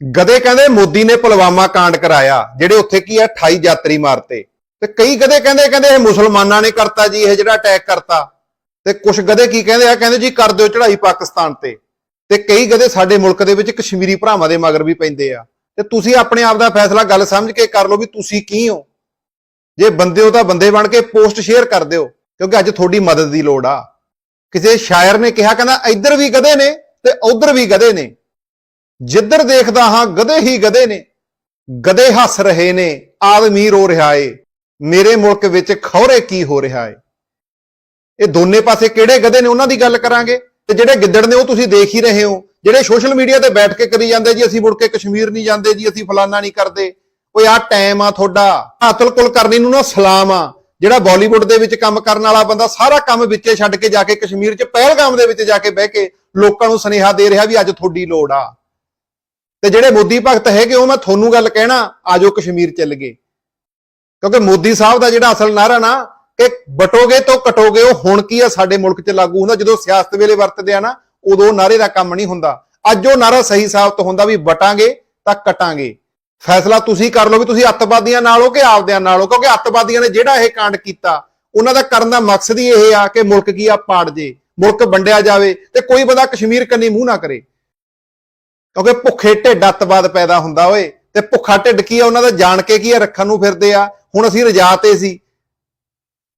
ਗਦੇ ਕਹਿੰਦੇ ਮੋਦੀ ਨੇ ਪੁਲਵਾਮਾ ਕਾਂਡ ਕਰਾਇਆ, ਜਿਹੜੇ ਉੱਥੇ ਕੀ ਆ 28 ਯਾਤਰੀ ਮਾਰਤੇ। ਤੇ ਕਈ ਗਦੇ ਕਹਿੰਦੇ ਕਹਿੰਦੇ ਇਹ ਮੁਸਲਮਾਨਾਂ ਨੇ ਕਰਤਾ ਜੀ, ਇਹ ਜਿਹੜਾ ਅਟੈਕ ਕਰਤਾ। ਤੇ ਕੁਝ ਗਦੇ ਕੀ ਕਹਿੰਦੇ ਆ, ਕਹਿੰਦੇ ਜੀ ਕਰ ਦਿਓ ਚੜ੍ਹਾਈ ਪਾਕਿਸਤਾਨ ਤੇ। ਤੇ ਕਈ ਗਦੇ ਸਾਡੇ ਮੁਲਕ ਦੇ ਵਿੱਚ ਕਸ਼ਮੀਰੀ ਭਰਾਵਾਂ ਦੇ ਮਗਰ ਵੀ ਪੈਂਦੇ ਆ। ਤੇ ਤੁਸੀਂ ਆਪਣੇ ਆਪ ਦਾ ਫੈਸਲਾ ਗੱਲ ਸਮਝ ਕੇ ਕਰ ਲਓ ਵੀ ਤੁਸੀਂ ਕੀ ਹੋ। ਜੇ ਬੰਦੇ ਹੋ ਤਾਂ ਬੰਦੇ ਬਣ ਕੇ ਪੋਸਟ ਸ਼ੇਅਰ ਕਰ ਦਿਓ, ਕਿਉਂਕਿ ਅੱਜ ਤੁਹਾਡੀ ਮਦਦ ਦੀ ਲੋੜ ਆ। ਕਿਸੇ ਸ਼ਾਇਰ ਨੇ ਕਿਹਾ, ਕਹਿੰਦਾ ਇੱਧਰ ਵੀ ਗਧੇ ਨੇ ਤੇ ਉੱਧਰ ਵੀ ਗਧੇ ਨੇ। ਜਿੱਧਰ ਦੇਖਦਾ ਹਾਂ ਗਧੇ ਹੀ ਗਧੇ ਨੇ, ਗਧੇ ਹੱਸ ਰਹੇ ਨੇ, ਆਦਮੀ ਰੋ ਰਿਹਾ ਏ, ਮੇਰੇ ਮੁਲਕ ਵਿੱਚ ਖੌਰੇ ਕੀ ਹੋ ਰਿਹਾ ਏ। ਇਹ ਦੋਨੇ ਪਾਸੇ ਕਿਹੜੇ ਗਧੇ ਨੇ ਉਹਨਾਂ ਦੀ ਗੱਲ ਕਰਾਂਗੇ? ਤੇ ਜਿਹੜੇ ਗਿੱਦੜ ਨੇ ਉਹ ਤੁਸੀਂ ਦੇਖ ਹੀ ਰਹੇ ਹੋ, ਜਿਹੜੇ ਸੋਸ਼ਲ ਮੀਡੀਆ ਤੇ ਬੈਠ ਕੇ ਕਰੀ ਜਾਂਦੇ ਜੀ, ਅਸੀਂ ਮੁੜ ਕੇ ਕਸ਼ਮੀਰ ਨਹੀਂ ਜਾਂਦੇ ਜੀ, ਅਸੀਂ ਫਲਾਨਾ ਨਹੀਂ ਕਰਦੇ। ਓਏ, ਆਹ ਟਾਈਮ ਆ ਤੁਹਾਡਾ। ਅਤਲ ਕੁਲ ਕਰਨੀ ਨੂੰ ਨਾ ਸਲਾਮ ਆ, ਜਿਹੜਾ ਬਾਲੀਵੁੱਡ ਦੇ ਵਿੱਚ ਕੰਮ ਕਰਨ ਵਾਲਾ ਬੰਦਾ ਸਾਰਾ ਕੰਮ ਵਿੱਚੇ ਛੱਡ ਕੇ ਜਾ ਕੇ ਕਸ਼ਮੀਰ 'ਚ, ਪਹਿਲਗਾਮ ਦੇ ਵਿੱਚ ਜਾ ਕੇ ਬਹਿ ਕੇ ਲੋਕਾਂ ਨੂੰ ਸੁਨੇਹਾ ਦੇ ਰਿਹਾ ਵੀ ਅੱਜ ਤੁਹਾਡੀ ਲੋੜ ਆ। ਤੇ ਜਿਹੜੇ ਮੋਦੀ ਭਗਤ ਹੈਗੇ, ਉਹ ਮੈਂ ਤੁਹਾਨੂੰ ਗੱਲ ਕਹਿਣਾ ਆਜੋ ਕਸ਼ਮੀਰ ਚੱਲ ਗਏ। ਕਿਉਂਕਿ ਮੋਦੀ ਸਾਹਿਬ ਦਾ ਜਿਹੜਾ ਅਸਲ ਨਾਰਾ ਨਾ, ਕਿ ਬਟੋਗੇ ਤੋਂ ਕਟੋਗੇ, ਉਹ ਹੁਣ ਕੀ ਆ ਸਾਡੇ ਮੁਲਕ 'ਚ ਲਾਗੂ ਹੁੰਦਾ, ਜਦੋਂ ਸਿਆਸਤ ਵੇਲੇ ਵਰਤਦੇ ਆ ਨਾ, ਉਦੋਂ ਨਾਰੇ ਦਾ ਕੰਮ ਨਹੀਂ ਹੁੰਦਾ। ਅੱਜ ਉਹ ਨਾਰਾ ਸਹੀ ਸਾਬਤ ਹੁੰਦਾ ਵੀ ਬਟਾਂਗੇ ਤਾਂ ਕਟਾਂਗੇ। ਫੈਸਲਾ ਤੁਸੀਂ ਕਰ ਲਓ ਵੀ ਤੁਸੀਂ ਅੱਤਵਾਦੀਆਂ ਨਾਲ ਹੋ ਕਿ ਆਪਦਿਆਂ ਨਾਲ ਹੋ, ਕਿਉਂਕਿ ਅੱਤਵਾਦੀਆਂ ਨੇ ਜਿਹੜਾ ਇਹ ਕਾਂਡ ਕੀਤਾ, ਉਹਨਾਂ ਦਾ ਕਰਨ ਦਾ ਮਕਸਦ ਹੀ ਇਹ ਆ ਕਿ ਮੁਲਕ ਕੀ ਆ ਪਾੜ ਜੇ, ਮੁਲਕ ਵੰਡਿਆ ਜਾਵੇ ਤੇ ਕੋਈ ਬੰਦਾ ਕਸ਼ਮੀਰ ਕੰਨੀ ਮੂੰਹ ਨਾ ਕਰੇ। ਕਿਉਂਕਿ ਭੁੱਖੇ ਢਿੱਡ ਅੱਤਵਾਦ ਪੈਦਾ ਹੁੰਦਾ ਓਏ, ਤੇ ਭੁੱਖਾ ਢਿੱਡ ਕੀ ਆ? ਉਹਨਾਂ ਦਾ ਜਾਣ ਕੇ ਕੀ ਆ? ਰੱਖਣ ਨੂੰ ਫਿਰਦੇ ਆ। ਹੁਣ ਅਸੀਂ ਰਜਾ ਤੇ ਸੀ।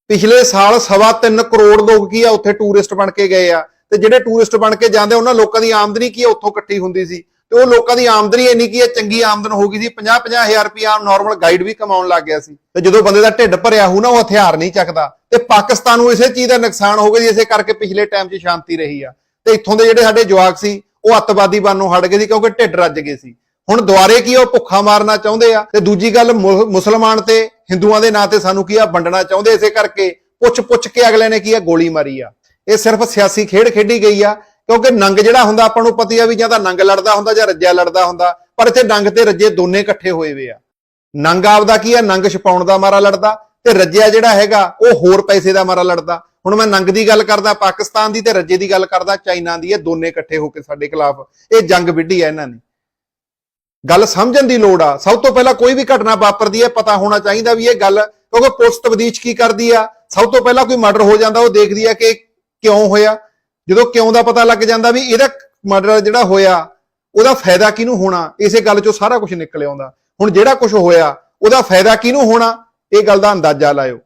ਪਿਛਲੇ ਸਾਲ ਸਵਾ ਤਿੰਨ ਕਰੋੜ ਲੋਕ ਕੀ ਆ? ਉੱਥੇ ਟੂਰਿਸਟ ਬਣ ਕੇ ਗਏ ਆ। ਤੇ ਜਿਹੜੇ ਟੂਰਿਸਟ ਬਣ ਕੇ ਜਾਂਦੇ, ਉਹਨਾਂ ਲੋਕਾਂ ਦੀ ਆਮਦਨੀ ਕੀ ਆ? ਉੱਥੋਂ ਇਕੱਠੀ ਹੁੰਦੀ ਸੀ। ਤੇ ਉਹ ਲੋਕਾਂ ਦੀ ਆਮਦਨੀ ਇੰਨੀ ਕੀ ਹੈ ਚੰਗੀ ਆਮਦਨ ਹੋ ਗਈ ਸੀ। 50 50000 ਰੁਪਇਆ ਨਾਰਮਲ ਗਾਈਡ ਵੀ ਕਮਾਉਣ ਲੱਗ ਗਿਆ ਸੀ। ਤੇ ਜਦੋਂ ਬੰਦੇ ਦਾ ਢਿੱਡ ਭਰਿਆ ਹੋਊ ਨਾ, ਉਹ ਹਥਿਆਰ ਨਹੀਂ ਚੱਕਦਾ। ਤੇ ਪਾਕਿਸਤਾਨ ਨੂੰ ਇਸੇ ਚੀਜ਼ ਦਾ ਨੁਕਸਾਨ ਹੋ ਗਿਆ ਜੀ ਇਸੇ ਕਰਕੇ ਪਿਛਲੇ ਟਾਈਮ 'ਚ ਸ਼ਾਂਤੀ ਰਹੀ ਆ। ਤੇ ਇੱਥੋਂ ਦੇ ਜਿਹੜੇ ਸਾਡੇ ਜਵਾਕ ਸੀ ਉਹ ਅੱਤਵਾਦੀ ਬਣਨੋਂ ਹਟ ਗਏ ਸੀ ਕਿਉਂਕਿ ਢਿੱਡ ਰੱਜ ਗਏ ਸੀ। ਹੁਣ ਦੁਆਰੇ ਕੀ ਉਹ ਭੁੱਖਾ ਮਾਰਨਾ ਚਾਹੁੰਦੇ ਆ? ਤੇ ਦੂਜੀ ਗੱਲ ਮੁਸਲਮਾਨ ਤੇ ਹਿੰਦੂਆਂ ਦੇ ਨਾਂ ਤੇ ਸਾਨੂੰ ਕੀ ਆ ਵੰਡਣਾ ਚਾਹੁੰਦੇ ਇਸੇ ਕਰਕੇ? ਪੁੱਛ ਪੁੱਛ ਕੇ ਅਗਲੇ ਨੇ ਕੀ ਆ ਗੋਲੀ ਮਾਰੀ ਆ। ਇਹ ਸਿਰਫ ਸਿਆਸੀ ਖੇਡ ਖੇਡੀ ਗਈ ਆ, ਕਿਉਂਕਿ ਨੰਗ ਜਿਹੜਾ ਹੁੰਦਾ ਆਪਾਂ ਨੂੰ ਪਤੀ ਆ ਵੀ ਜਾਂ ਤਾਂ ਨੰਗ ਲੜਦਾ ਹੁੰਦਾ ਜਾਂ ਰੱਜਿਆ ਲੜਦਾ ਹੁੰਦਾ, ਪਰ ਇੱਥੇ ਨੰਗ ਤੇ ਰੱਜੇ ਦੋਨੇ ਇਕੱਠੇ ਹੋਏ ਵੇ ਆ। ਨੰਗ ਆਪਦਾ ਕੀ ਆ? ਨੰਗ ਛਪਾਉਣ ਦਾ ਮਾਰਾ ਲੜਦਾ ਤੇ ਰੱਜਿਆ ਜਿਹੜਾ ਹੈਗਾ, ਉਹ ਹੋਰ ਪੈਸੇ ਦਾ ਮਾਰਾ ਲੜਦਾ। ਹੁਣ ਮੈਂ ਨੰਗ ਦੀ ਗੱਲ ਕਰਦਾ, ਪਾਕਿਸਤਾਨ ਦੀ ਤੇ ਰੱਜੇ ਦੀ ਗੱਲ ਕਰਦਾ, ਚਾਈਨਾ ਦੀ, ਇਹ ਦੋਨੇ ਇਕੱਠੇ ਹੋ ਕੇ ਸਾਡੇ ਖਿਲਾਫ ਇਹ ਜੰਗ ਵਿੱਢੀ ਹੈ ਇਹਨਾਂ ਨੇ। ਗੱਲ ਸਮਝਣ ਦੀ ਲੋੜ ਆ। ਸਭ ਤੋਂ ਪਹਿਲਾਂ ਕੋਈ ਵੀ ਘਟਨਾ ਵਾਪਰਦੀ ਹੈ, ਪਤਾ ਹੋਣਾ ਚਾਹੀਦਾ ਵੀ ਇਹ ਗੱਲ, ਕਿਉਂਕਿ ਪੁਲਿਸ ਤਬਦੀਸ਼ ਕੀ ਕਰਦੀ ਆ? ਸਭ ਤੋਂ ਪਹਿਲਾਂ ਕੋਈ ਮਰਡਰ ਹੋ ਜਾਂਦਾ, ਉਹ ਦੇਖਦੀ ਆ ਕਿ ਕਿਉਂ ਹੋਇਆ। ਜਦੋਂ ਕਿਉਂ ਦਾ ਪਤਾ ਲੱਗ ਜਾਂਦਾ ਵੀ ਇਹਦਾ ਮਰਡਰ ਜਿਹੜਾ ਹੋਇਆ, ਉਹਦਾ ਫਾਇਦਾ ਕਿਹਨੂੰ ਹੋਣਾ? ਇਸੇ ਗੱਲ ਚੋਂ ਸਾਰਾ ਕੁਝ ਨਿਕਲ ਆਉਂਦਾ। ਹੁਣ ਜਿਹੜਾ ਕੁਝ ਹੋਇਆ, ਉਹਦਾ ਫਾਇਦਾ ਕਿਹਨੂੰ ਹੋਣਾ? ਇਹ ਗੱਲ ਦਾ ਅੰਦਾਜ਼ਾ ਲਾਇਓ।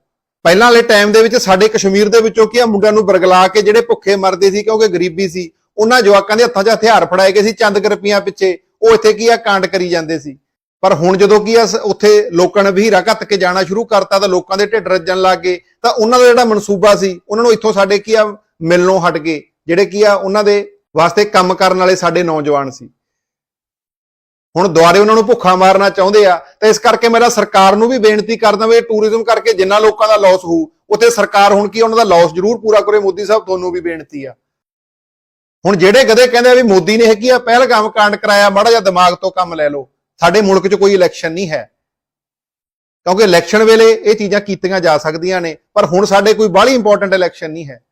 ਪਹਿਲਾਂ ਵਾਲੇ ਟਾਈਮ ਦੇ ਵਿੱਚ ਸਾਡੇ ਕਸ਼ਮੀਰ ਦੇ ਵਿੱਚੋਂ ਕੀ ਆ, ਮੁੰਡਿਆਂ ਨੂੰ ਬਰਗਲਾ ਕੇ ਜਿਹੜੇ ਭੁੱਖੇ ਮਰਦੇ ਸੀ ਕਿਉਂਕਿ ਗਰੀਬੀ ਸੀ, ਉਹਨਾਂ ਜਵਾਕਾਂ ਦੇ ਹੱਥਾਂ 'ਚ ਹਥਿਆਰ ਫੜਾਏ ਗਏ ਸੀ ਚੰਦ ਕੁ ਪਿੱਛੇ, ਉਹ ਇੱਥੇ ਕੀ ਆ, ਕਾਂਡ ਕਰੀ ਜਾਂਦੇ ਸੀ। ਪਰ ਹੁਣ ਜਦੋਂ ਕੀ ਆ ਉੱਥੇ ਲੋਕਾਂ ਨੇ ਵਹੀਰਾ ਘੱਤ ਕੇ ਜਾਣਾ ਸ਼ੁਰੂ ਕਰਤਾ ਤਾਂ ਲੋਕਾਂ ਦੇ ਢਿੱਡ ਰੱਜਣ ਲੱਗ ਗਏ, ਤਾਂ ਉਹਨਾਂ ਦਾ ਜਿਹੜਾ ਮਨਸੂਬਾ ਸੀ, ਉਹਨਾਂ ਨੂੰ ਇੱਥੋਂ ਸਾਡੇ ਕੀ ਆ, ਮਿਲਣੋਂ ਹਟ ਗਏ, ਜਿਹੜੇ ਕੀ ਆ, ਉਹਨਾਂ ਦੇ ਵਾਸਤੇ ਕੰਮ ਕਰਨ ਵਾਲੇ ਸਾਡੇ ਨੌਜਵਾਨ ਸੀ। ਹੁਣ ਦੁਆਰੇ ਉਹਨਾਂ ਨੂੰ ਭੁੱਖਾ ਮਾਰਨਾ ਚਾਹੁੰਦੇ ਆ, ਤਾਂ ਇਸ ਕਰਕੇ ਮੇਰਾ ਸਰਕਾਰ ਨੂੰ ਵੀ ਬੇਨਤੀ ਕਰਦਾ ਵੀ ਟੂਰਿਜ਼ਮ ਕਰਕੇ ਜਿੰਨਾ ਲੋਕਾਂ ਦਾ ਲਾਸ ਹੋਊ, ਉੱਥੇ ਸਰਕਾਰ ਹੁਣ ਕੀ ਉਹਨਾਂ ਦਾ ਲਾਸ ਜ਼ਰੂਰ ਪੂਰਾ ਕਰੇ, ਮੋਦੀ ਸਾਹਿਬ ਤੁਹਾਨੂੰ ਵੀ ਬੇਨਤੀ ਆ। ਹੁਣ ਜਿਹੜੇ ਕਦੇ ਕਹਿੰਦੇ ਆ ਵੀ ਮੋਦੀ ਨੇ ਹੈਗੀ ਆ ਪਹਿਲਗਾਮ ਕਾਂਡ ਕਰਾਇਆ, ਮਾੜਾ ਜਿਹਾ ਦਿਮਾਗ ਤੋਂ ਕੰਮ ਲੈ ਲਓ, ਸਾਡੇ ਮੁਲਕ 'ਚ ਕੋਈ ਇਲੈਕਸ਼ਨ ਨਹੀਂ ਹੈ। ਕਿਉਂਕਿ ਇਲੈਕਸ਼ਨ ਵੇਲੇ ਇਹ ਚੀਜ਼ਾਂ ਕੀਤੀਆਂ ਜਾ ਸਕਦੀਆਂ ਨੇ, ਪਰ ਹੁਣ ਸਾਡੇ ਕੋਈ ਬਾਹਲੀ ਇੰਪੋਰਟੈਂਟ ਇਲੈਕਸ਼ਨ ਨਹੀਂ ਹੈ।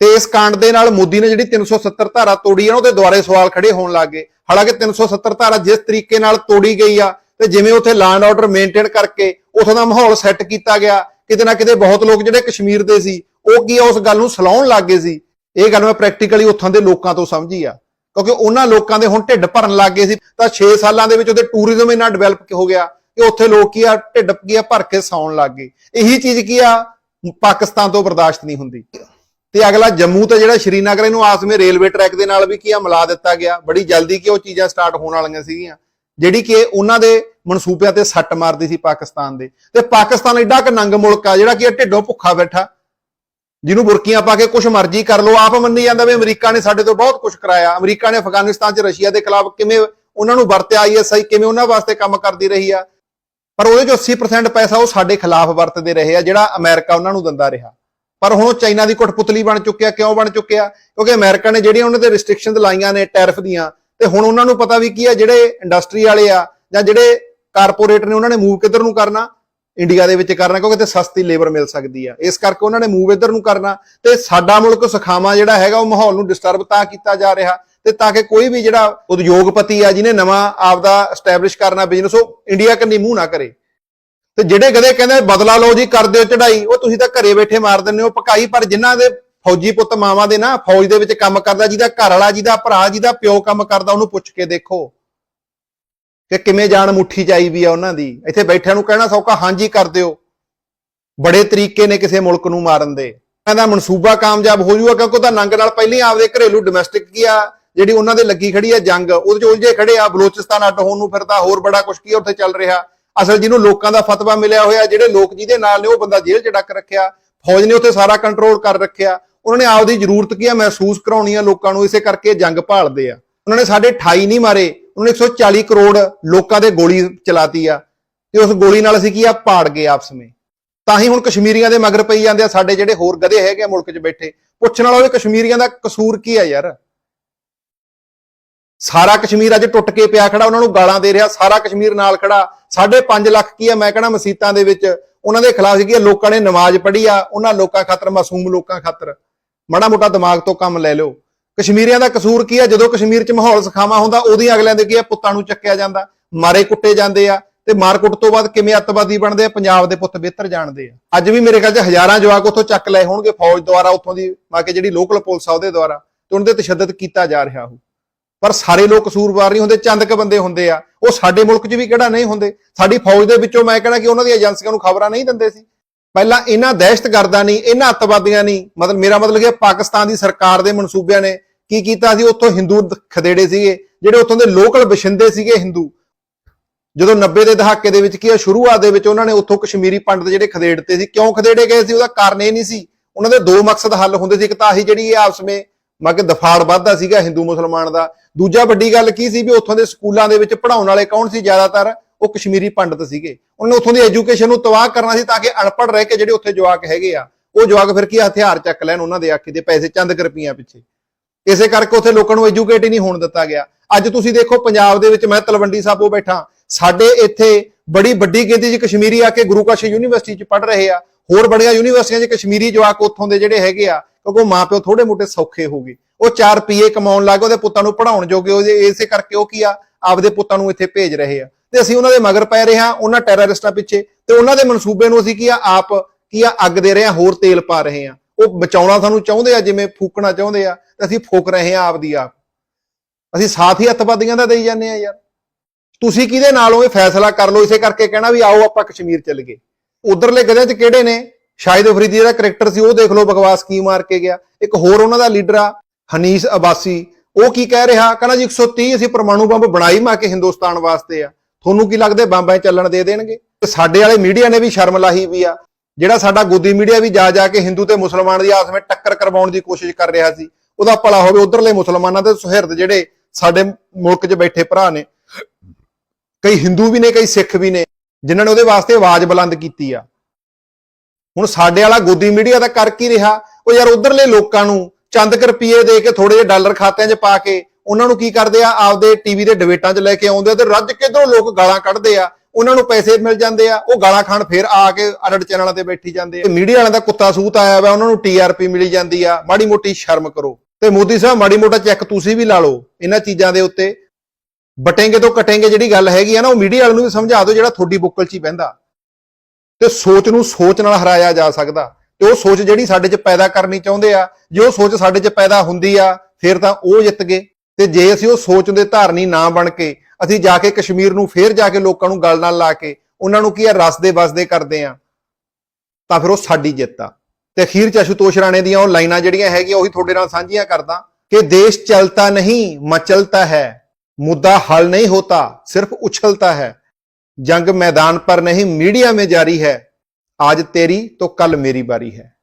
ਤੇ ਇਸ ਕਾਂਡ ਦੇ ਨਾਲ ਮੋਦੀ ਨੇ ਜਿਹੜੀ 370 ਧਾਰਾ ਤੋੜੀ ਆ, ਉਹਦੇ ਦੁਆਰੇ ਸਵਾਲ ਖੜੇ ਹੋਣ ਲੱਗ ਗਏ। ਹਾਲਾਂਕਿ 370 ਧਾਰਾ ਜਿਸ ਤਰੀਕੇ ਨਾਲ ਤੋੜੀ ਗਈ ਆ ਤੇ ਜਿਵੇਂ ਉੱਥੇ ਲਾਂਡ ਆਰਡਰ ਮੇਨਟੇਨ ਕਰਕੇ ਉਥੋਂ ਦਾ ਮਾਹੌਲ ਸੈੱਟ ਕੀਤਾ ਗਿਆ, ਕਿਤੇ ਨਾ ਕਿਤੇ ਬਹੁਤ ਲੋਕ ਜਿਹੜੇ ਕਸ਼ਮੀਰ ਦੇ ਸੀ, ਉਹ ਕੀ ਆ ਉਸ ਗੱਲ ਨੂੰ ਸਲਾਉਣ ਲੱਗ ਗਏ ਸੀ। ਇਹ ਗੱਲ ਮੈਂ ਪ੍ਰੈਕਟੀਕਲੀ ਉੱਥੋਂ ਦੇ ਲੋਕਾਂ ਤੋਂ ਸਮਝੀ ਆ। ਕਿਉਂਕਿ ਉਹਨਾਂ ਲੋਕਾਂ ਦੇ ਹੁਣ ਢਿੱਡ ਭਰਨ ਲੱਗ ਗਏ ਸੀ, ਤਾਂ 6 ਸਾਲਾਂ ਦੇ ਵਿੱਚ ਉਹਦੇ ਟੂਰਿਜ਼ਮ ਇੰਨਾ ਡਿਵੈਲਪ ਹੋ ਗਿਆ ਕਿ ਉੱਥੇ ਲੋਕ ਕੀ ਆ, ਢਿੱਡ ਕੀ ਆ, ਭਰ ਕੇ ਸੌਣ ਲੱਗ ਗਏ। ਇਹੀ ਚੀਜ਼ ਕੀ ਆ, ਪਾਕਿਸਤਾਨ ਤੋਂ ਬਰਦਾਸ਼ਤ ਨਹੀਂ ਹੁੰਦੀ। ਤੇ ਅਗਲਾ ਜੰਮੂ ਤੇ ਜਿਹੜਾ ਸ਼੍ਰੀਨਗਰ, ਇਹਨੂੰ ਆਸਮੇ ਰੇਲਵੇ ਟਰੈਕ ਦੇ ਨਾਲ ਵੀ ਕੀ ਆ, ਮਿਲਾ ਦਿੱਤਾ ਗਿਆ। ਬੜੀ ਜਲਦੀ ਕਿ ਉਹ ਚੀਜ਼ਾਂ ਸਟਾਰਟ ਹੋਣ ਵਾਲੀਆਂ ਸੀਗੀਆਂ। ਜਿਹੜੀ ਕਿ ਉਹਨਾਂ ਦੇ ਮਨਸੂਬਿਆਂ ਤੇ ਸੱਟ ਮਾਰਦੀ ਸੀ ਪਾਕਿਸਤਾਨ ਦੇ। ਤੇ ਪਾਕਿਸਤਾਨ ਐਡਾ ਕਿ ਨੰਗ ਮੁਲਕ ਆ, ਜਿਹੜਾ ਕਿ ਇਹ ਢਿੱਡੋਂ ਭੁੱਖਾ ਬੈਠਾ। ਜਿਹਨੂੰ ਬੁਰਕੀਆਂ ਪਾ ਕੇ ਕੁਝ ਮਰਜ਼ੀ ਕਰ ਲੋ ਆਪ ਮੰਨੀ ਜਾਂਦਾ ਵੀ ਅਮਰੀਕਾ ਨੇ ਸਾਡੇ ਤੋਂ ਬਹੁਤ ਕੁਝ ਕਰਾਇਆ। ਅਮਰੀਕਾ ਨੇ ਅਫਗਾਨਿਸਤਾਨ 'ਚ ਰਸ਼ੀਆ ਦੇ ਖਿਲਾਫ ਕਿਵੇਂ ਉਹਨਾਂ ਨੂੰ ਵਰਤਿਆ ਆਈਐਸਆਈ ਕਿਵੇਂ ਉਹਨਾਂ ਵਾਸਤੇ ਕੰਮ ਕਰਦੀ ਰਹੀ ਆ। ਪਰ ਉਹਦੇ 'ਚ 80% ਪੈਸਾ ਉਹ ਸਾਡੇ ਖਿਲਾਫ ਵਰਤਦੇ ਰਹੇ ਆ, ਜਿਹੜਾ ਅਮਰੀਕਾ ਉਹਨਾਂ ਨੂੰ ਦਿੰਦਾ ਰਿਹਾ। ਪਰ ਹੁਣ ਉਹ ਚਾਈਨਾ ਦੀ ਕੁੱਟਪੁਤਲੀ ਬਣ ਚੁੱਕਿਆ, ਕਿਉਂ ਬਣ ਚੁੱਕਿਆ? ਕਿਉਂਕਿ ਅਮਰੀਕਾ ਨੇ ਜਿਹੜੀਆਂ ਉਹਨਾਂ ਤੇ ਰਿਸਟ੍ਰਿਕਸ਼ਨਸ ਲਾਈਆਂ ਨੇ ਟੈਰਿਫ ਦੀਆਂ, ਤੇ ਹੁਣ ਉਹਨਾਂ ਨੂੰ ਪਤਾ ਵੀ ਕੀ ਆ, ਜਿਹੜੇ ਇੰਡਸਟਰੀ ਵਾਲੇ ਆ, ਜਾਂ ਜਿਹੜੇ ਕਾਰਪੋਰੇਟ ਨੇ, ਉਹਨਾਂ ਨੇ ਮੂਵ ਕਿੱਧਰ ਨੂੰ ਕਰਨਾ? ਇੰਡੀਆ ਦੇ ਵਿੱਚ ਕਰਨਾ, ਕਿਉਂਕਿ ਇੱਥੇ ਸਸਤੀ ਲੇਬਰ ਮਿਲ ਸਕਦੀ ਆ। ਇਸ ਕਰਕੇ ਉਹਨਾਂ ਨੇ ਮੂਵ ਇੱਧਰ ਨੂੰ ਕਰਨਾ, ਤੇ ਸਾਡਾ ਮੁਲਕ ਸਖਾਵਾ ਜਿਹੜਾ ਹੈਗਾ, ਉਹ ਮਾਹੌਲ ਨੂੰ ਡਿਸਟਰਬ ਤਾਂ ਕੀਤਾ ਜਾ ਰਿਹਾ, ਤੇ ਤਾਂ ਕਿ ਕੋਈ ਵੀ ਜਿਹੜਾ ਉਦਯੋਗਪਤੀ ਆ, ਜਿਹਨੇ ਨਵਾਂ ਆਪਦਾ ਐਸਟੈਬਲਿਸ਼ ਕਰਨਾ ਬਿਜ਼ਨਸ ਉਹ ਇੰਡੀਆ ਕੰਨੀ ਮੂੰਹ ਨਾ ਕਰੇ। ਤੇ ਜਿਹੜੇ ਕਦੇ ਕਹਿੰਦੇ ਬਦਲਾ ਲਓ ਜੀ ਕਰਦੇ ਹੋ ਚੜਾਈ ਉਹ ਤੁਸੀਂ ਤਾਂ ਘਰੇ ਬੈਠੇ ਮਾਰ ਦਿੰਦੇ ਹੋ ਪਕਾਈ ਪਰ ਜਿਨ੍ਹਾਂ ਦੇ ਫੌਜੀ ਪੁੱਤ ਮਾਵਾਂ ਦੇ ਨਾ ਫੌਜ ਦੇ ਵਿੱਚ ਕੰਮ ਕਰਦਾ, ਜਿਹਦਾ ਘਰ ਵਾਲਾ ਜਿਹਦਾ ਭਰਾ, ਜਿਹਦਾ ਪਿਓ ਕੰਮ ਕਰਦਾ, ਉਹਨੂੰ ਪੁੱਛ ਕੇ ਦੇਖੋ ਕਿ ਕਿਵੇਂ ਜਾਣ ਮੁੱਠੀ ਚ ਆਈ ਵੀ ਆ ਉਹਨਾਂ ਦੀ। ਇੱਥੇ ਬੈਠਿਆਂ ਨੂੰ ਕਹਿਣਾ ਸੌਖਾ, ਹਾਂਜੀ ਕਰ ਦਿਓ। ਬੜੇ ਤਰੀਕੇ ਨੇ ਕਿਸੇ ਮੁਲਕ ਨੂੰ ਮਾਰਨ ਦੇ। ਕਹਿੰਦਾ ਮਨਸੂਬਾ ਕਾਮਯਾਬ ਹੋ ਜੂਗਾ ਕਿਉਂਕਿ ਉਹਦਾ ਨੰਗ ਨਾਲ ਪਹਿਲਾਂ ਹੀ ਆਪਦੇ ਘਰੇਲੂ ਡੋਮੈਸਟਿਕ ਕੀ ਆ, ਜਿਹੜੀ ਉਹਨਾਂ ਦੇ ਲੱਗੀ ਖੜੀ ਆ ਜੰਗ, ਉਹਦੇ ਚ ਉਲਝੇ ਖੜੇ ਆ, ਬਲੋਚਿਸਤਾਨ ਅੱਡ ਹੋਣ ਨੂੰ ਫਿਰਦਾ, ਹੋਰ ਬੜਾ ਕੁਝ ਕੀ ਆ ਉੱਥੇ ਚੱਲ ਰਿਹਾ। ਅਸਲ ਜਿਹਨੂੰ ਲੋਕਾਂ ਦਾ ਫਤਵਾ ਮਿਲਿਆ ਹੋਇਆ, ਜਿਹੜੇ ਲੋਕ ਜਿਹਦੇ ਨਾਲ ਨੇ, ਉਹ ਬੰਦਾ ਜੇਲ੍ਹ 'ਚ ਡੱਕ ਰੱਖਿਆ, ਫੌਜ ਨੇ ਉੱਥੇ ਸਾਰਾ ਕੰਟਰੋਲ ਕਰ ਰੱਖਿਆ। ਉਹਨਾਂ ਨੇ ਆਪਦੀ ਜ਼ਰੂਰਤ ਕੀ ਆ ਮਹਿਸੂਸ ਕਰਾਉਣੀ ਆ ਲੋਕਾਂ ਨੂੰ, ਇਸੇ ਕਰਕੇ ਜੰਗ ਭਾਲਦੇ ਆ। ਉਹਨਾਂ ਨੇ ਸਾਡੇ 28 ਨਹੀਂ ਮਾਰੇ, ਉਹਨਾਂ ਨੇ 140 ਕਰੋੜ ਲੋਕਾਂ ਦੇ ਗੋਲੀ ਚਲਾਤੀ ਆ। ਤੇ ਉਸ ਗੋਲੀ ਨਾਲ ਅਸੀਂ ਕੀ ਆ, ਪਾੜ ਗਏ ਆਪਸ ਵਿੱਚ। ਤਾਂ ਹੀ ਹੁਣ ਕਸ਼ਮੀਰੀਆਂ ਦੇ ਮਗਰ ਪਈ ਜਾਂਦੇ ਆ, ਸਾਡੇ ਜਿਹੜੇ ਹੋਰ ਗਧੇ ਹੈਗੇ ਆ ਮੁਲਕ 'ਚ ਬੈਠੇ, ਪੁੱਛਣ ਵਾਲਾ ਉਹ ਕਸ਼ਮੀਰੀਆਂ ਦਾ ਕਸੂਰ ਕੀ ਆ ਯਾਰ? ਸਾਰਾ ਕਸ਼ਮੀਰ ਅੱਜ ਟੁੱਟ ਕੇ ਪਿਆ ਖੜਾ, ਉਹਨਾਂ ਨੂੰ ਗਾਲਾਂ ਦੇ ਰਿਹਾ, ਸਾਰਾ ਕਸ਼ਮੀਰ ਨਾਲ ਖੜਾ 5.5 ਲੱਖ ਕੀ ਆ? ਮੈਂ ਕਹਣਾ ਮਸੀਤਾਂ ਦੇ ਵਿੱਚ ਉਹਨਾਂ ਦੇ ਖਿਲਾਫ ਕੀ ਆ, ਲੋਕਾਂ ਨੇ ਨਮਾਜ਼ ਪੜ੍ਹੀ ਆ, ਉਹਨਾਂ ਲੋਕਾਂ ਖਾਤਰ, ਮਾਸੂਮ ਲੋਕਾਂ ਖਾਤਰ। ਮਾੜਾ ਮੋਟਾ ਦਿਮਾਗ ਤੋਂ ਕੰਮ ਲੈ ਲਿਓ। ਕਸ਼ਮੀਰੀਆਂ ਦਾ ਕਸੂਰ ਕੀ ਆ? ਜਦੋਂ ਕਸ਼ਮੀਰ 'ਚ ਮਾਹੌਲ ਸਖਾਵਾ ਹੁੰਦਾ ਉਹਦੀ ਅਗਲਿਆਂ ਦੇ ਕੀ ਆ? ਪੁੱਤਾਂ ਨੂੰ ਚੱਕਿਆ ਜਾਂਦਾ, ਮਾਰੇ ਕੁੱਟੇ ਜਾਂਦੇ ਆ, ਤੇ ਮਾਰਕੁੱਟ ਤੋਂ ਬਾਅਦ ਕਿਵੇਂ ਅੱਤਵਾਦੀ ਬਣਦੇ ਆ? ਪੰਜਾਬ ਦੇ ਪੁੱਤ ਬਿਹਤਰ ਜਾਣਦੇ ਆ। ਅੱਜ ਵੀ ਮੇਰੇ ਖਿਆਲ 'ਚ ਹਜ਼ਾਰਾਂ ਜਵਾਕ ਉੱਥੋਂ ਚੱਕ ਲਏ ਹੋਣਗੇ ਫੌਜ ਦੁਆਰਾ, ਉੱਥੋਂ ਦੀ, ਮਾ ਕੇ ਜਿਹੜੀ ਲੋਕਲ ਪੁਲਿਸ ਆ ਉਹਦੇ ਦੁਆਰਾ, ਤੇ ਉਹਨਾਂ ਤੇ ਤਸ਼ੱਦਦ ਕੀਤਾ ਜਾ ਰਿਹਾ ਹੋ ਪਰ ਸਾਰੇ ਲੋਕ ਕਸੂਰਵਾਰ ਨਹੀਂ ਹੁੰਦੇ, ਚੰਦ ਕ ਬੰਦੇ ਹੁੰਦੇ ਆ। ਉਹ ਸਾਡੇ ਮੁਲਕ 'ਚ ਵੀ ਕਿਹੜਾ ਨਹੀਂ ਹੁੰਦੇ। ਸਾਡੀ ਫੌਜ ਦੇ ਵਿੱਚੋਂ ਮੈਂ ਕਹਿਣਾ ਕਿ ਉਹਨਾਂ ਦੀਆਂ ਏਜੰਸੀਆਂ ਨੂੰ ਖਬਰਾਂ ਨਹੀਂ ਦਿੰਦੇ ਸੀ। ਪਹਿਲਾਂ ਇਹਨਾਂ ਦਹਿਸ਼ਤਗਰਦਾਂ ਨਹੀਂ ਇਹਨਾਂ ਅੱਤਵਾਦੀਆਂ ਨਹੀਂ। ਮਤਲਬ ਮੇਰਾ ਮਤਲਬ ਕਿ ਪਾਕਿਸਤਾਨ ਦੀ ਸਰਕਾਰ ਦੇ ਮਨਸੂਬਿਆਂ ਨੇ ਕੀ ਕੀਤਾ ਸੀ? ਉੱਥੋਂ ਹਿੰਦੂ ਖਦੇੜੇ ਸੀਗੇ, ਜਿਹੜੇ ਉੱਥੋਂ ਦੇ ਲੋਕਲ ਬਸ਼ਿੰਦੇ ਸੀਗੇ ਹਿੰਦੂ। ਜਦੋਂ 90 ਦੇ ਦਹਾਕੇ ਦੇ ਵਿੱਚ ਕੀ ਆ, ਸ਼ੁਰੂਆਤ ਦੇ ਵਿੱਚ ਉਹਨਾਂ ਨੇ ਉੱਥੋਂ ਕਸ਼ਮੀਰੀ ਪੰਡਤ ਜਿਹੜੇ ਖਦੇੜਤੇ ਸੀ, ਕਿਉਂ ਖਦੇੜੇ ਗਏ ਸੀ? ਉਹਦਾ ਕਾਰਨ ਇਹ ਨਹੀਂ ਸੀ। ਉਹਨਾਂ ਦੇ ਦੋ ਮਕਸਦ ਹੱਲ ਹੁੰਦੇ ਸੀ। ਇੱਕ ਤਾਂ ਆਹੀ ਜਿਹੜੀ ਇਹ ਆਪਸ ਵਿੱਚ ਮਾ ਕਿ ਦਫਾੜ ਵੱਧਦਾ ਸੀਗਾ ਹਿੰਦੂ ਮੁਸਲਮਾਨ ਦਾ। ਦੂਜਾ ਵੱਡੀ ਗੱਲ ਕੀ ਸੀ ਵੀ ਉੱਥੋਂ ਦੇ ਸਕੂਲਾਂ ਦੇ ਵਿੱਚ ਪੜਾਉਣ ਵਾਲੇ ਕੌਣ ਸੀ ਜ਼ਿਆਦਾਤਰ? ਉਹ ਕਸ਼ਮੀਰੀ ਪੰਡਤ ਸੀਗੇ। ਉਹਨਾਂ ਉੱਥੋਂ ਦੀ ਐਜੂਕੇਸ਼ਨ ਨੂੰ ਤਬਾਹ ਕਰਨਾ ਸੀ ਤਾਂ ਕਿ ਅਨਪੜ੍ਹ ਰਹਿ ਕੇ ਜਿਹੜੇ ਉੱਥੇ ਜਵਾਕ ਹੈਗੇ ਆ, ਉਹ ਜਵਾਕ ਫਿਰ ਕੀ ਹਥਿਆਰ ਚੱਕ ਲੈਣ ਉਹਨਾਂ ਦੇ ਆਖੇ ਦੇ ਪੈਸੇ ਚੰਦ ਕੁ ਪਿੱਛੇ। ਇਸੇ ਕਰਕੇ ਉੱਥੇ ਲੋਕਾਂ ਨੂੰ ਐਜੂਕੇਟ ਹੀ ਨਹੀਂ ਹੋਣ ਦਿੱਤਾ ਗਿਆ। ਅੱਜ ਤੁਸੀਂ ਦੇਖੋ ਪੰਜਾਬ ਦੇ ਵਿੱਚ ਮੈਂ ਤਲਵੰਡੀ ਸਾਬੋ ਬੈਠਾ। ਸਾਡੇ ਇੱਥੇ ਬੜੀ ਵੱਡੀ ਗਿਣਤੀ 'ਚ ਕਸ਼ਮੀਰੀ ਆ ਕੇ ਗੁਰੂ ਕਾਸ਼ੀ ਯੂਨੀਵਰਸਿਟੀ 'ਚ ਪੜ੍ਹ ਰਹੇ ਆ। ਹੋਰ ਬੜੀਆਂ ਯੂਨੀਵਰਸਿਟੀਆਂ 'ਚ ਕਸ਼ਮੀਰੀ ਜਵਾਕ ਉੱਥੋਂ ਦੇ ਜਿਹੜੇ ਹੈਗੇ ਆ, ਕਿਉਂਕਿ ਉਹ ਮਾਪਿਓ ਥੋੜੇ ਮੋਟੇ ਸੌਖੇ ਹੋ ਗਏ। ਉਹ 4 ਰੁਪਏ ਕਮਾਉਣ ਲੱਗ ਗਏ, ਉਹਦੇ ਪੁੱਤਾਂ ਨੂੰ ਪੜਾਉਣ ਜੋਗੇ ਉਹਦੇ ਇਸੇ ਕਰਕੇ ਉਹ ਕੀ ਆ, ਆਪਦੇ ਪੁੱਤਾਂ ਨੂੰ ਇੱਥੇ ਭੇਜ ਰਹੇ ਆ। ਤੇ ਅਸੀਂ ਉਹਨਾਂ ਦੇ ਮਗਰ ਪੈ ਰਹੇ ਹਾਂ, ਉਹਨਾਂ ਟੈਰਰਿਸਟਾਂ ਪਿੱਛੇ। ਤੇ ਉਹਨਾਂ ਦੇ ਮਨਸੂਬੇ ਨੂੰ ਅਸੀਂ ਕੀ ਆ, ਆਪ ਕੀ ਆ, ਅੱਗ ਦੇ ਰਹੇ ਹਾਂ, ਹੋਰ ਤੇਲ ਪਾ ਰਹੇ ਹਾਂ। ਉਹ ਬਚਾਉਣਾ ਸਾਨੂੰ ਚਾਹੁੰਦੇ ਆ, ਜਿਵੇਂ ਫੂਕਣਾ ਚਾਹੁੰਦੇ ਆ, ਤੇ ਅਸੀਂ ਫੂਕ ਰਹੇ ਹਾਂ ਆਪਦੀ ਆਪ। ਅਸੀਂ ਸਾਥ ਹੀ ਅੱਤਵਾਦੀਆਂ ਦਾ ਦੇਈ ਜਾਂਦੇ ਆ ਯਾਰ। ਤੁਸੀਂ ਕਿਹਦੇ ਨਾਲ ਹੋ ਇਹ ਫੈਸਲਾ ਕਰ ਲਓ, ਇਸੇ ਕਰਕੇ ਕਹਿਣਾ ਵੀ ਆਓ, ਆਪਾਂ ਕਸ਼ਮੀਰ ਚੱਲ ਗਏ। ਉਧਰਲੇ ਗਧਿਆਂ 'ਚ ਕਿਹੜੇ ਨੇ? ਸ਼ਾਹਿਦ ਅਫਰੀਦੀ ਜਿਹੜਾ ਕਰੈਕਟਰ ਸੀ, ਉਹ ਦੇਖ ਲਓ ਬਕਵਾਸ ਕੀ ਮਾਰ ਕੇ ਗਿਆ। ਇੱਕ ਹੋਰ ਉਹਨਾਂ ਦਾ ਲੀਡਰ ਆ ਹਨੀਸ ਅਬਾਸੀ, ਉਹ ਕੀ ਕਹਿ ਰਿਹਾ? ਕਹਿੰਦਾ ਜੀ 130 ਅਸੀਂ ਪਰਮਾਣੂ ਬੰਬ ਬਣਾਈ, ਮਾ ਕੇ ਹਿੰਦੁਸਤਾਨ ਵਾਸਤੇ ਆ। ਤੁਹਾਨੂੰ ਕੀ ਲੱਗਦਾ ਬੰਬਾਂ ਚੱਲਣ ਦੇ ਦੇਣਗੇ? ਤੇ ਸਾਡੇ ਵਾਲੇ ਮੀਡੀਆ ਨੇ ਵੀ ਸ਼ਰਮ ਲਾਹੀ ਵੀ ਆ। ਜਿਹੜਾ ਸਾਡਾ ਗੋਦੀ ਮੀਡੀਆ ਵੀ ਜਾ ਜਾ ਕੇ ਹਿੰਦੂ ਤੇ ਮੁਸਲਮਾਨ ਦੀ ਆਪਸ ਵਿੱਚ ਟੱਕਰ ਕਰਵਾਉਣ ਦੀ ਕੋਸ਼ਿਸ਼ ਕਰ ਰਿਹਾ ਸੀ, ਉਹਦਾ ਭਲਾ ਹੋਵੇ ਉਧਰਲੇ ਮੁਸਲਮਾਨਾਂ ਦੇ ਸੁਹਿਰਦ ਜਿਹੜੇ ਸਾਡੇ ਮੁਲਕ 'ਚ ਬੈਠੇ ਭਰਾ ਨੇ। ਕਈ ਹਿੰਦੂ ਵੀ ਨੇ, ਕਈ ਸਿੱਖ ਵੀ ਨੇ, ਜਿਨ੍ਹਾਂ ਨੇ ਉਹਦੇ ਵਾਸਤੇ ਆਵਾਜ਼ ਬੁਲੰਦ ਕੀਤੀ ਆ। ਹੁਣ ਸਾਡੇ ਵਾਲਾ ਗੋਦੀ ਮੀਡੀਆ ਤਾਂ ਕਰ ਕੀ ਰਿਹਾ? ਉਹ ਯਾਰ ਉਧਰਲੇ ਲੋਕਾਂ ਨੂੰ ਚੰਦ ਕੁ ਰੁਪਏ ਦੇ ਕੇ ਥੋੜੇ ਜਿਹੇ ਡਾਲਰ ਖਾਤਿਆਂ 'ਚ ਪਾ ਕੇ ਉਹਨਾਂ ਨੂੰ ਕੀ ਕਰਦੇ ਆ? ਆਪਦੇ ਟੀਵੀ ਦੇ ਡਿਬੇਟਾਂ 'ਚ ਲੈ ਕੇ ਆਉਂਦੇ ਆ ਤੇ ਰੱਜ ਕਿਧਰੋਂ ਲੋਕ ਗਾਲਾਂ ਕੱਢਦੇ ਆ। ਉਹਨਾਂ ਨੂੰ ਪੈਸੇ ਮਿਲ ਜਾਂਦੇ ਆ। ਉਹ ਗਾਲਾਂ ਖਾਣ ਫੇਰ ਆ ਕੇ ਅਡਡ ਚੈਨਲਾਂ ਤੇ ਬੈਠੀ ਜਾਂਦੇ ਆ। ਮੀਡੀਆ ਵਾਲਿਆਂ ਦਾ ਕੁੱਤਾ ਸੂਤ ਆਇਆ ਵਾ, ਉਹਨਾਂ ਨੂੰ ਟੀਆਰਪੀ ਮਿਲੀ ਜਾਂਦੀ ਆ। ਮਾੜੀ ਮੋਟੀ ਸ਼ਰਮ ਕਰੋ। ਤੇ ਮੋਦੀ ਸਾਹਿਬ, ਮਾੜੀ ਮੋਟਾ ਚੈੱਕ ਤੁਸੀਂ ਵੀ ਲਾ ਲਓ ਇਹਨਾਂ ਚੀਜ਼ਾਂ ਦੇ ਉੱਤੇ। ਬਟੇਂਗੇ ਤੋਂ ਕਟੇਂਗੇ ਜਿਹੜੀ ਗੱਲ ਹੈਗੀ ਆ ਨਾ, ਉਹ ਮੀਡੀਆ ਵਾਲਿਆਂ ਨੂੰ ਵੀ ਸਮਝਾ ਦਿਓ ਜਿਹੜਾ ਤੁਹਾਡੀ ਬੁੱਕਲ 'ਚ ਹੀ ਬਹਿੰਦਾ। ਤੇ ਸੋਚ ਨੂੰ ਸੋਚ ਨਾਲ ਹਰਾਇਆ ਜਾ ਸਕਦਾ। ਤੇ ਉਹ ਸੋਚ ਜਿਹੜੀ ਸਾਡੇ 'ਚ ਪੈਦਾ ਕਰਨੀ ਚਾਹੁੰਦੇ ਆ, ਜੇ ਉਹ ਸੋਚ ਸਾਡੇ 'ਚ ਪੈਦਾ ਹੁੰਦੀ ਆ, ਫਿਰ ਤਾਂ ਉਹ ਜਿੱਤ ਗਏ। ਤੇ ਜੇ ਅਸੀਂ ਉਹ ਸੋਚ ਦੇ ਧਾਰਨੀ ਨਾ ਬਣ ਕੇ, ਅਸੀਂ ਜਾ ਕੇ ਕਸ਼ਮੀਰ ਨੂੰ ਫੇਰ ਜਾ ਕੇ ਲੋਕਾਂ ਨੂੰ ਗੱਲ ਨਾਲ ਲਾ ਕੇ, ਉਹਨਾਂ ਨੂੰ ਕੀ ਆ ਰਸ ਦੇ ਵਸਦੇ ਕਰਦੇ ਆ, ਤਾਂ ਫਿਰ ਉਹ ਸਾਡੀ ਜਿੱਤ ਆ। ਤੇ ਅਖੀਰ ਚ ਅਸ਼ੂਤੋਸ਼ ਰਾਣੇ ਦੀਆਂ ਉਹ ਲਾਈਨਾਂ ਜਿਹੜੀਆਂ ਹੈਗੀਆਂ, ਉਹੀ ਤੁਹਾਡੇ ਨਾਲ ਸਾਂਝੀਆਂ ਕਰਦਾ ਕਿ ਦੇਸ਼ ਚਲਤਾ ਨਹੀਂ, ਮਚਲਤਾ ਹੈ। ਮੁੱਦਾ ਹੱਲ ਨਹੀਂ ਹੋਤਾ, ਸਿਰਫ ਉਛਲਤਾ ਹੈ। ਜੰਗ ਮੈਦਾਨ ਪਰ ਨਹੀਂ, ਮੀਡੀਆ ਮੇ ਜਾਰੀ ਹੈ। आज तेरी तो कल मेरी बारी है